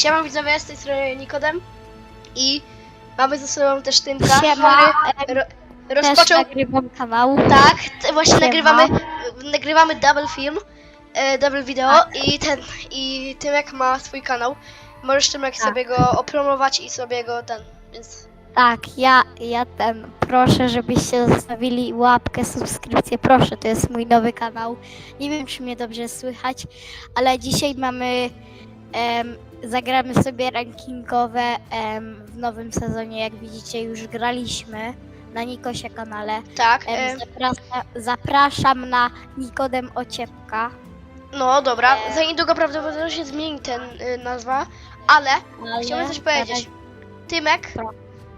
Siema widzowie, z tej strony Nikodem i mamy ze sobą też Tymka, Siema, który ro, Też rozpoczął, nagrywam kanał. tak, właśnie Siema. nagrywamy, nagrywamy double film, e, double wideo i ten, i Tymek ma swój kanał. Możesz Tymek Tak. sobie go opromować i sobie go ten, więc Tak, ja, ja ten, proszę, żebyście zostawili łapkę, subskrypcję, proszę, to jest mój nowy kanał. Nie wiem, czy mnie dobrze słychać, ale dzisiaj mamy, em, zagramy sobie rankingowe em, w nowym sezonie, jak widzicie, już graliśmy na Nikosia kanale. tak, e, Em, zaprasza, zapraszam na Nikodem Ociepka. no dobra, e, za niedługo prawdopodobnie się zmieni ten y, nazwa, ale ale chciałbym coś powiedzieć. Tymek, Co?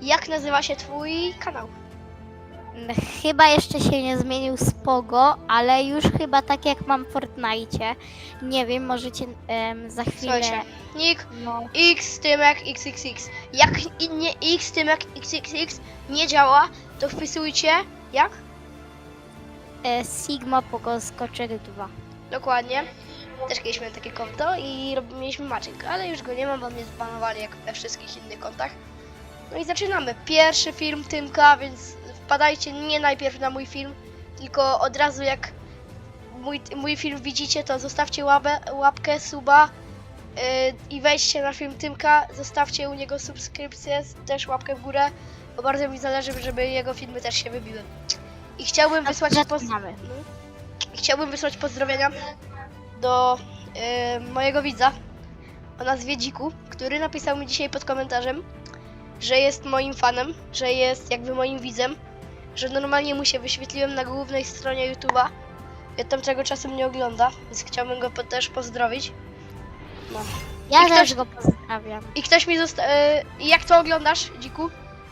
jak nazywa się twój kanał? Chyba jeszcze się nie zmienił spogo, ale już chyba tak jak mam w Fortnite. Nie wiem, możecie em, za chwilę. Słuchajcie, Nick, No, X Tymek XXX. Jak i nie X Tymek XXX nie działa, to wpisujcie jak? e, Sigma Pogo Skoczek 2. Dokładnie. Też kiedyś miałem takie konto i rob- mieliśmy matching, ale już go nie mam, bo mnie zbanowali jak we wszystkich innych kontach. No i zaczynamy. Pierwszy film Tymka, więc wpadajcie nie najpierw na mój film, tylko od razu jak mój, mój film widzicie, to zostawcie łapę, łapkę, suba yy, i wejdźcie na film Tymka, zostawcie u niego subskrypcję, też łapkę w górę, bo bardzo mi zależy, żeby jego filmy też się wybiły. I chciałbym wysłać poz... No. Chciałbym wysłać pozdrowienia do e, mojego widza o nazwie Dziku, który napisał mi dzisiaj pod komentarzem, że jest moim fanem, że jest jakby moim widzem, że normalnie mu się wyświetliłem na głównej stronie YouTube'a i od tamtego czasu mnie ogląda, więc chciałbym go po- też pozdrowić. No. Ja I ktoś- też go pozdrawiam. I ktoś mi e, jak to oglądasz, Dziku,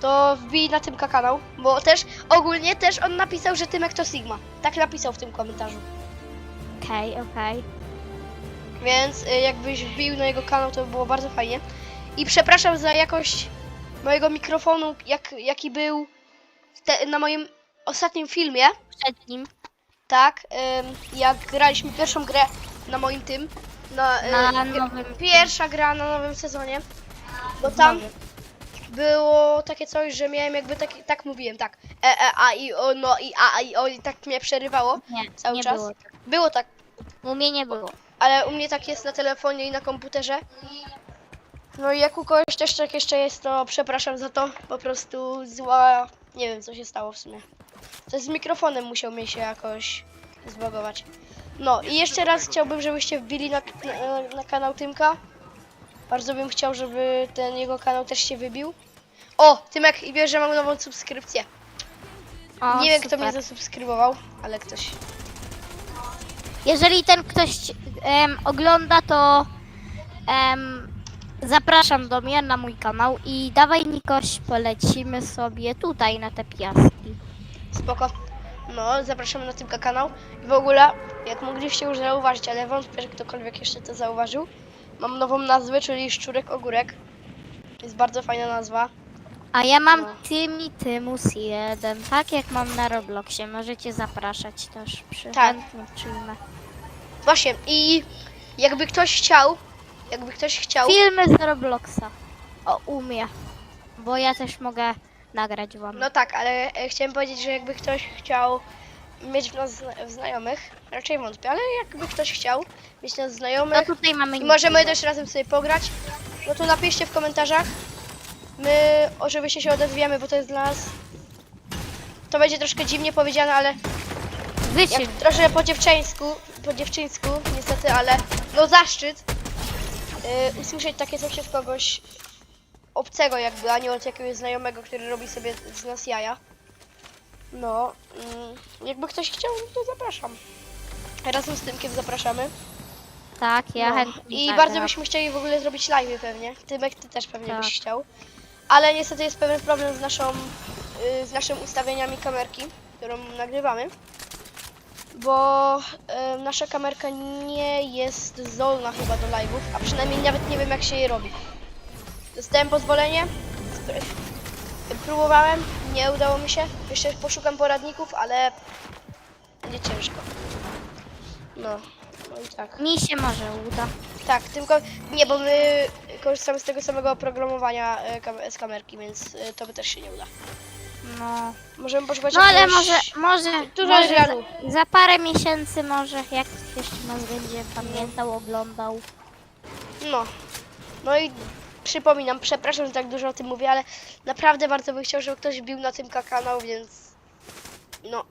to wbij na Tymka kanał, bo też ogólnie też on napisał, że Tymek to Sigma. Tak napisał w tym komentarzu. Okej, okej. Więc y, jakbyś wbił na jego kanał, to by było bardzo fajnie. I przepraszam za jakość mojego mikrofonu, jak, jaki był te, na moim ostatnim filmie. Przed nim. Tak, ym, jak graliśmy pierwszą grę na moim tym. Na, Na nowym. Pierwsza gra na nowym sezonie. Bo tam było takie coś, że miałem jakby tak, tak mówiłem, tak. E, e, a, i, o, no, i, a, i, o, i tak mnie przerywało. Nie, cały nie czas? było tak. Było tak, U mnie nie było. ale u mnie tak jest na telefonie i na komputerze. No i jak u kogoś też tak jeszcze jest, to przepraszam za to. Po prostu zła. Nie wiem co się stało w sumie. To z mikrofonem musiał mi się jakoś zbagować. No i jeszcze raz chciałbym, żebyście wbili na, na, na kanał Tymka. Bardzo bym chciał, żeby ten jego kanał też się wybił. O, Tymek, i wiesz, że mam nową subskrypcję. O, Nie wiem, kto super. mnie zasubskrybował, ale ktoś. Jeżeli ten ktoś em, ogląda, to em, zapraszam do mnie na mój kanał i dawaj Nikoś, polecimy sobie tutaj na te piaski. Spoko. No, zapraszamy na Tymka kanał. I w ogóle, jak mogliście już zauważyć, ale wątpię, że ktokolwiek jeszcze to zauważył, mam nową nazwę, czyli Szczurek Ogórek. Jest bardzo fajna nazwa. A ja mam No. Tymi Tymus 1, tak jak mam na Robloxie. Możecie zapraszać też przy Tak. chętnie przyjmę. Właśnie, i jakby ktoś chciał, jakby ktoś chciał, Filmy z Robloxa. O, umie. Bo ja też mogę nagrać wam. no tak, ale e, chciałem powiedzieć, że jakby ktoś chciał mieć w nas zna- w znajomych, raczej wątpię, ale jakby ktoś chciał mieć nas No znajomych, tutaj mamy I możemy też razem sobie pograć. No to napiszcie w komentarzach. My oczywiście się odezwiemy, bo to jest dla nas. To będzie troszkę dziwnie powiedziane, ale Wycień. jak troszkę po dziewczyńsku, po dziewczyńsku niestety, ale no zaszczyt yy, usłyszeć takie coś od kogoś obcego jakby, a nie od jakiegoś znajomego, który robi sobie z nas jaja. No, mm, jakby ktoś chciał, no to zapraszam. Razem z Tymkiem zapraszamy. Tak, ja No. chętnie I zagram. bardzo byśmy chcieli w ogóle zrobić live pewnie. Tymek, ty też pewnie Tak. byś chciał. Ale niestety jest pewien problem z naszą, y, z naszymi ustawieniami kamerki, którą nagrywamy. Bo y, nasza kamerka nie jest zdolna chyba do live'ów, a przynajmniej nawet nie wiem jak się je robi. Dostałem pozwolenie, próbowałem, nie udało mi się. Jeszcze poszukam poradników, ale będzie ciężko. No, no i tak. Mi się może uda. Tak, tylko nie, bo my korzystamy z tego samego oprogramowania e, kam z kamerki, więc e, to by też się nie uda. No, Możemy poszukać no ale jakiegoś- może, może, Dużo może za, za parę miesięcy może, jak jeszcze nas będzie pamiętał, oglądał. No. No i przypominam, przepraszam, że tak dużo o tym mówię, ale naprawdę bardzo bym chciał, żeby ktoś bił na tym kanał, więc no.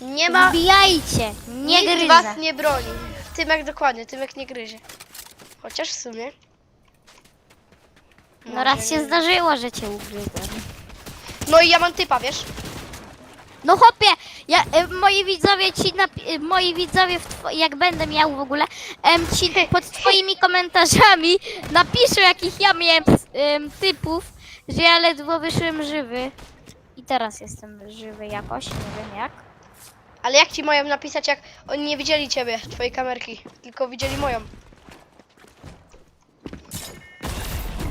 Nie ma. Wbijajcie, nie nikt gryzę. was nie broni. Tymek dokładnie, Tymek nie gryzie. Chociaż w sumie. No raz Może się zdarzyło, że cię ugryzłem. No i ja mam typa, wiesz? No chłopie, ja, y, moi widzowie ci, napi- y, moi widzowie, w two- jak będę miał w ogóle, em, ci pod twoimi komentarzami napiszę jakich ja miałem em, typów, że ja ledwo wyszłem żywy. I teraz jestem żywy jakoś, nie wiem jak. Ale jak ci mają napisać, jak oni nie widzieli ciebie, twojej kamerki, tylko widzieli moją.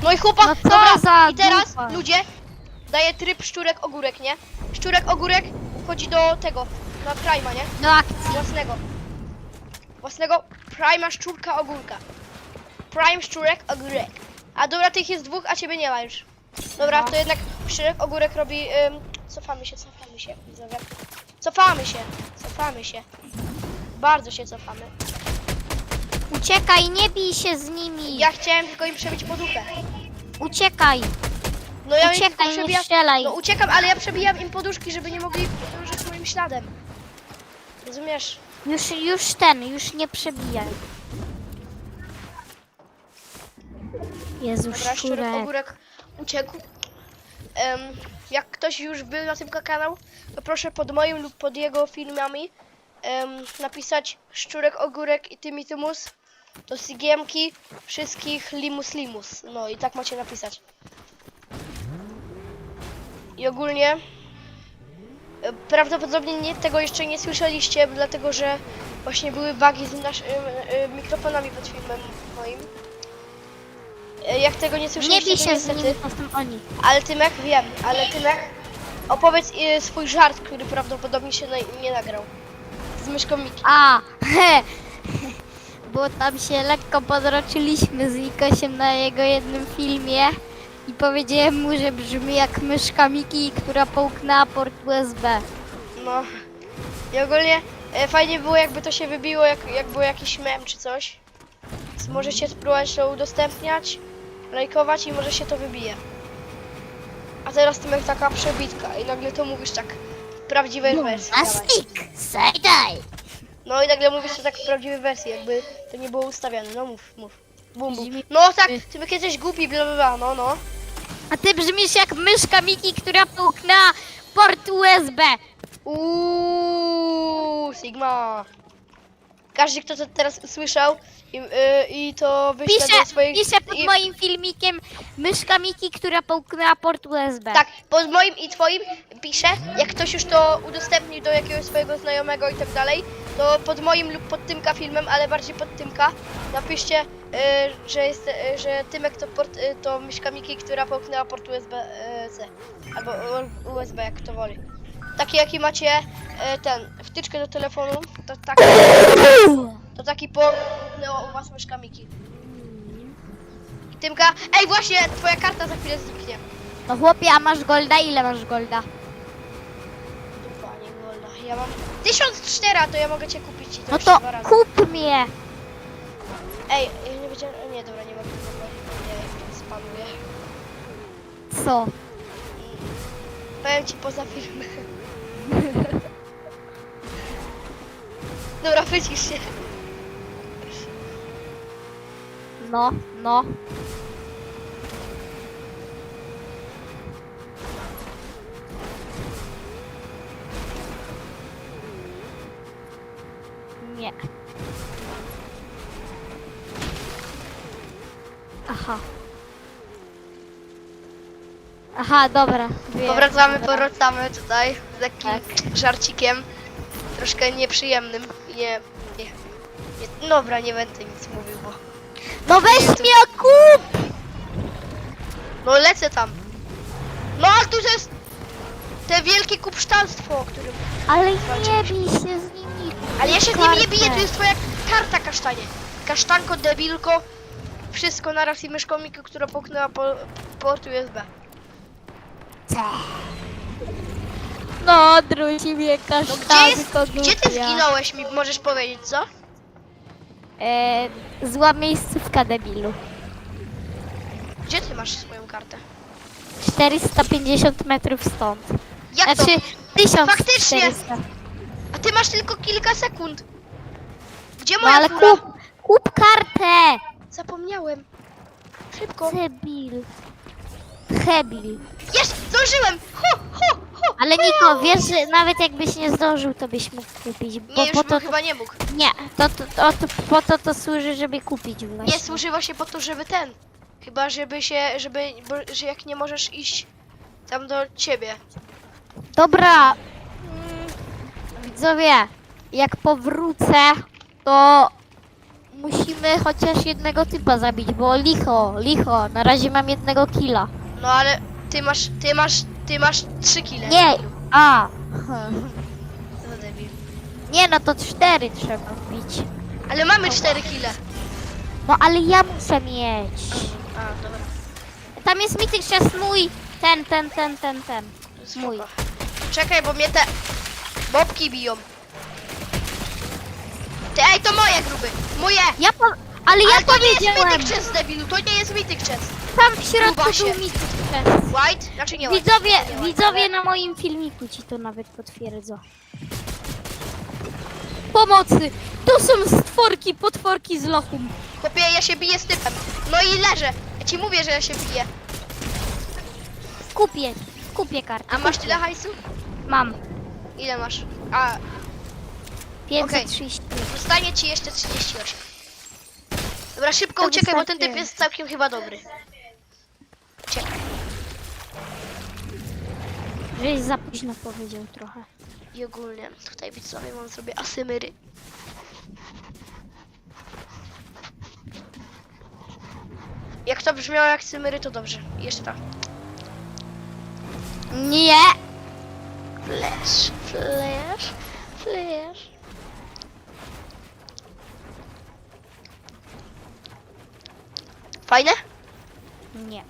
No i chłopak, No co dobra, za i teraz dupa. ludzie, daje tryb szczurek ogórek, nie? Szczurek ogórek wchodzi do tego, na Prima, nie? Do akcji. Własnego. Własnego Prima szczurka ogórka. Prime szczurek ogórek. A dobra, tych jest dwóch, a ciebie nie ma już. Dobra, No. to jednak szczurek ogórek robi... Ym, cofamy się, cofamy się, widzowie. Cofamy się, cofamy się. Bardzo się cofamy. Uciekaj, nie bij się z nimi. Ja chciałem tylko im przebić poduchę. Uciekaj, No ja im uciekaj, nie przebijam... strzelaj. No uciekam, ale ja przebijam im poduszki, żeby nie mogli podążać moim śladem. Rozumiesz? Już, już ten, już nie przebijaj. Jezu, Dobra, szczurek szczurek. ogórek uciekł. Em, jak ktoś już był na tym kanał, to proszę pod moim lub pod jego filmami em, napisać szczurek ogórek i tymi tymus. To sigiemki wszystkich limus limus. No i tak macie napisać. I ogólnie e, prawdopodobnie nie, tego jeszcze nie słyszeliście, dlatego że właśnie były bugi z nasz, e, e, mikrofonami pod filmem moim. Jak tego nie Nie słyszeliście, bij to się z niestety. nimi, to są oni. Ale Tymek, wiem, ale Tymek, opowiedz swój żart, który prawdopodobnie się nie nagrał. Z myszką Miki. A, he, bo tam się lekko podroczyliśmy z Nikosiem na jego jednym filmie i powiedziałem mu, że brzmi jak myszka Miki, która połknęła port USB. No. I ogólnie e, fajnie było, jakby to się wybiło, jak, jak był jakiś mem czy coś. Więc możecie spróbować to udostępniać, lajkować i może się to wybije. A teraz Tymek taka przebitka i nagle to mówisz tak w prawdziwej wersji. dawaj. Plastik, sajdaj. No i nagle mówisz to tak w prawdziwej wersji, jakby to nie było ustawiane. No mów, mów. Bum, bum. No tak, Tymek jesteś głupi, bla bla bla, no no. A ty brzmisz jak myszka Miki, która połknęła port USB. Uuu, Sigma. Każdy, kto to teraz usłyszał i, yy, i to wyśle Pisze, do swoich... pisze pod i, moim filmikiem myszka Miki, która połknęła port USB. Tak, pod moim i twoim pisze, jak ktoś już to udostępnił do jakiegoś swojego znajomego i tak dalej, to pod moim lub pod Tymka filmem, ale bardziej pod Tymka, napiszcie, yy, że, jest, yy, że Tymek to, port, yy, to myszka Miki, która połknęła port USB-C. Albo u- USB, jak kto woli. Taki jaki macie yy, ten, wtyczkę do telefonu, to taki, to taki połknęła u was myszka Miki. I Tymka, ej właśnie, twoja karta za chwilę zniknie. No chłopie, a masz golda? Ile masz golda? Dupa, nie golda. Ja mam 1004, to ja mogę cię kupić i to No jeszcze to dwa razy. kup mnie. Ej, ja nie wiedziałem. Nie, dobra, nie mogę tego. Nie, spanuję. Co? Powiem ci poza filmem. Dobra, wycisz się. No, no. Nie. Aha. Aha, dobra. wiem. Powracamy, Dobra. powracamy tutaj z lekkim Tak. żarcikiem. Troszkę nieprzyjemnym. Nie, nie, nie. Dobra, nie będę nic mówił, bo... No weź mnie kup! No lecę tam. No a tu jest te wielkie kupsztalstwo, o którym... Ale nie bij się z nimi. Ale ja się z nimi nie biję, to jest twoja karta kasztanie. Kasztanko, debilko. wszystko naraz i myszką Miki, która połknęła po, port USB. No, druci mnie No gdzie jest, gdzie ty głupia. zginąłeś mi, możesz powiedzieć, co? E, zła miejscówka debilu. Gdzie ty masz swoją kartę? 450 metrów stąd. Jak Znaczy, to? 1400. Faktycznie! A ty masz tylko kilka sekund. Gdzie No moja ale kup, kup kartę! Zapomniałem. Szybko. Debil. Hebil. Jest! Zdążyłem! Ho, ho, ho! Ale Niko, wiesz, że nawet jakbyś nie zdążył, to byś mógł kupić. Bo Nie, już po bym to, chyba nie mógł. Nie, to, to, to, to, po to to służy, żeby kupić właśnie. Nie służy właśnie po to, żeby ten. Chyba żeby się, żeby, bo, że jak nie możesz iść tam do ciebie. Dobra. Mm, Widzowie, jak powrócę, to musimy chociaż jednego typa zabić, bo licho, licho, na razie mam jednego killa. No ale ty masz, ty masz, ty masz trzy kile. Nie, a. No debil. Nie no, to cztery trzeba wbić. Ale mamy cztery kile. No ale ja muszę mieć. A, dobra. Tam jest mityk czas mój. Ten, ten, ten, ten, ten. Spoko. Mój. Czekaj, bo mnie te bobki biją. Ty, ej, to moje gruby. Moje! Ja po... Ale ja Ale to nie jest powiedziałem. Mythic Chest, debilu, to nie jest Mythic Chest. Tam w środku Grubasie. był mityk czas. White? Znaczy nie white. Widzowie, nie white, widzowie na moim filmiku ci to nawet potwierdzą. Pomocy! Tu są stworki, potworki z lochum. Chłopie, ja się biję z typem. No i leżę. Ja ci mówię, że ja się biję. Kupię, kupię kartę. A masz tyle hajsu? Mam. Ile masz? A, 530. zostanie ci jeszcze 38. Dobra, szybko To uciekaj, bo ten typ wystarczy. jest całkiem chyba dobry. Uciekaj. Żeś za późno powiedział trochę. I ogólnie tutaj widzowie mam sobie asymyry. Jak to brzmiało jak symery, to dobrze. I Jeszcze tak. Nie! Flash, flash, flash. Fajne? Nie.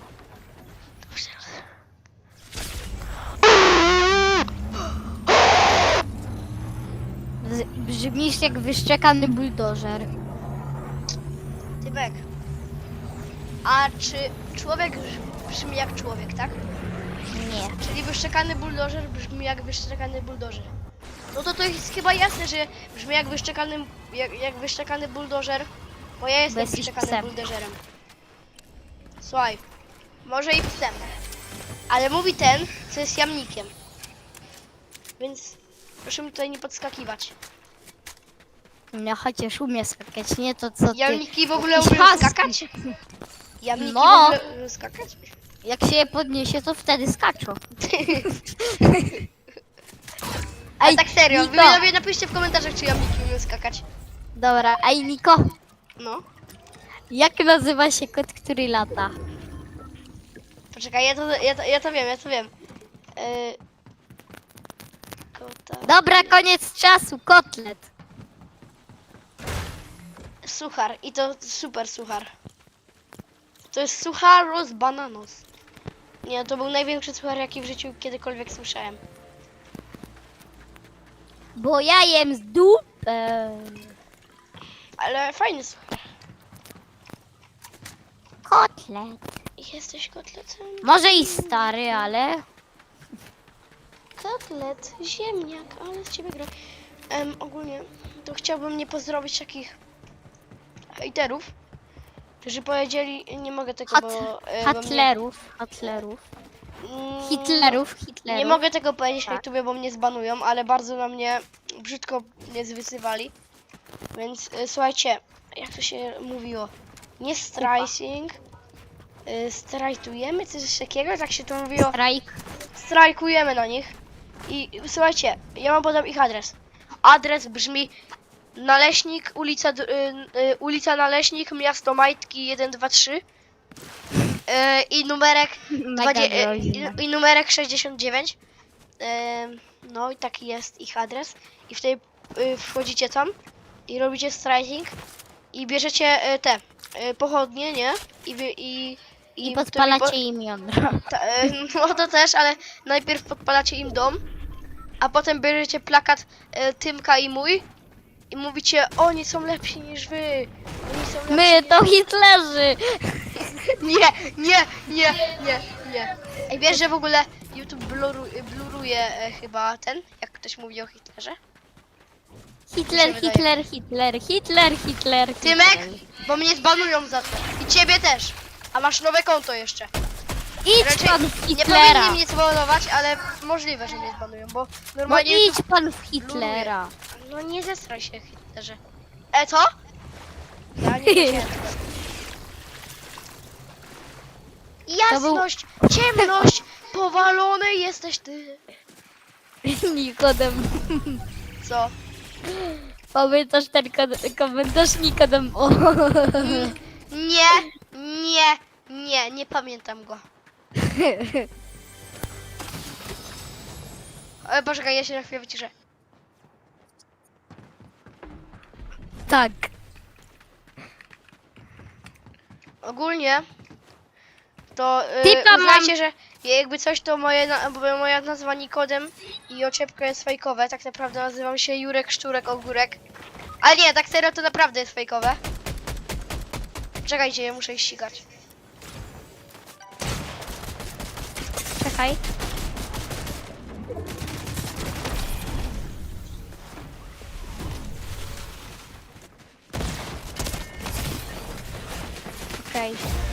Z- Brzmisz jak wyszczekany buldożer. Tybek. A czy człowiek brzmi jak człowiek, tak? Nie. Czyli wyszczekany buldożer brzmi jak wyszczekany buldożer. No to to jest chyba jasne, że brzmi jak wyszczekany, jak, jak wyszczekany buldożer, bo ja jestem jesteś wyszczekanym psem. buldożerem. Słuchaj, może i psem, ale mówi ten, co jest jamnikiem. Więc proszę mi tutaj nie podskakiwać. No chociaż umie skakać, nie to co ty. Jamniki w ogóle umieją Jaski. skakać? Jamniki No. w ogóle umieją skakać? Jak się je podniesie, to wtedy skaczą. A tak serio, Niko. wy napiszcie w komentarzach, czy jamniki umieją skakać. Dobra, ej Niko, No. Jak nazywa się kot, który lata? Poczekaj, ja to, ja to, ja to wiem, ja to wiem. Yy... Kota... Dobra, koniec czasu, kotlet. Suchar i to super suchar. To jest sucharos bananos. Nie, to był największy suchar, jaki w życiu kiedykolwiek słyszałem. Bo ja jem z dupę. Ale fajny suchar. Kotlet. Jesteś kotletem? Może i stary, ale... Kotlet, ziemniak, ale z ciebie gra. Em, ogólnie to chciałbym nie pozdrowić takich hejterów, którzy powiedzieli, nie mogę tego, Hat, bo... e, bo mnie- Hitlerów, Hitlerów. Mm, Hitlerów, Hitlerów. Nie mogę tego powiedzieć na Tak. YouTubie, bo mnie zbanują, ale bardzo na mnie brzydko mnie zwysywali. Więc y, słuchajcie, jak to się mówiło? Nie strajsing. Y, strajtujemy, coś takiego, tak się to mówiło. Strajk. Strajkujemy na nich. I y, słuchajcie, ja wam podam ich adres. Adres brzmi Naleśnik, ulica, y, y, ulica Naleśnik, miasto Majtki 123. Y, I numerek Mega Dwadzie- e, groźne. i, I numerek 69. Em, No i taki jest ich adres. I wtedy y, wchodzicie tam i robicie striking i bierzecie y, te y, pochodnie, nie? I, wy, i, I wtedy podpalacie im jądra. Ta, e, no to też, ale najpierw podpalacie im dom, a potem bierzecie plakat e, Tymka i mój i mówicie, oni są lepsi niż wy. Oni są lepsi My to Hitlerzy! Nie, nie, nie, nie, nie. Ej, wiesz, że w ogóle YouTube bluru, bluruje e, chyba ten, jak ktoś mówi o Hitlerze? Hitler, wydaje. Hitler, Hitler, Hitler, Hitler, Tymek, Hitler. bo mnie zbanują za to. I ciebie też. A masz nowe konto jeszcze. Idź Raczej pan w Nie Hitlera! powinni mnie zbanować, ale możliwe, że mnie zbanują, bo No normalnie... idź pan w Hitlera! No nie zestraj się, Hitlerze. E, co? Ja nie wiedziałem. Jasność, ciemność, powalony jesteś ty. Nikodem. Co? Pamiętasz ten komentarz Nikodem? O. Nie, nie, nie, nie pamiętam go. Ale poczekaj, ja się na chwilę wyciszę. tak. Ogólnie to yy, Typa uznajcie, mam. że jakby coś to moje, na, moja nazwa Nikodem i oczepka jest fejkowe. Tak naprawdę nazywam się Jurek Szczurek Ogórek. Ale nie, tak serio to naprawdę jest fejkowe. Czekajcie, ja muszę ich ścigać. Czekaj. Okej.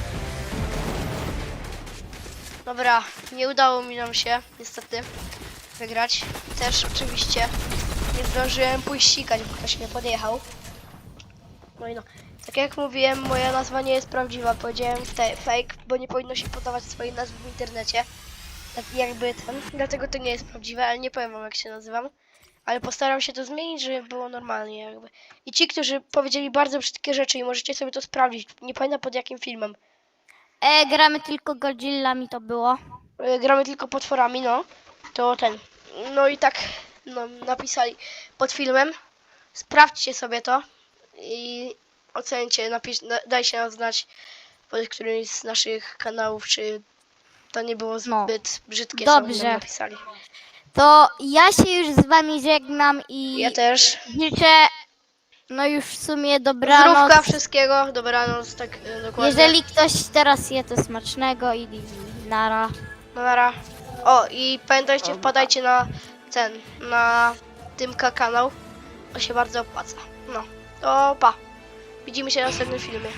Dobra, nie udało mi nam się niestety wygrać. Też oczywiście nie zdążyłem pójść ścigać, bo ktoś mnie podjechał. No i no. Tak jak mówiłem, moja nazwa nie jest prawdziwa. Powiedziałem fake, bo nie powinno się podawać swojej nazwy w internecie. Tak jakby ten. Dlatego to nie jest prawdziwe, ale nie powiem wam jak się nazywam. Ale postaram się to zmienić, żeby było normalnie jakby. I ci, którzy powiedzieli bardzo brzydkie rzeczy i możecie sobie to sprawdzić. Nie pamiętam pod jakim filmem. E, gramy tylko Godzillami to było. e, gramy tylko potworami, no, to ten. No i tak no, napisali pod filmem. Sprawdźcie sobie to i ocencie, napisz, na, dajcie nam znać pod którymś z naszych kanałów, czy to nie było No. zbyt brzydkie, Dobrze. co nam napisali. To ja się już z wami żegnam i Ja też. życzę no już w sumie dobranoc. Zdrówka wszystkiego, dobranoc, tak e, dokładnie. Jeżeli ktoś teraz je to smacznego i, i nara. No nara. O, i pamiętajcie, wpadajcie na ten, na Tymka kanał. To się bardzo opłaca. No, to pa. Widzimy się w następnym filmie.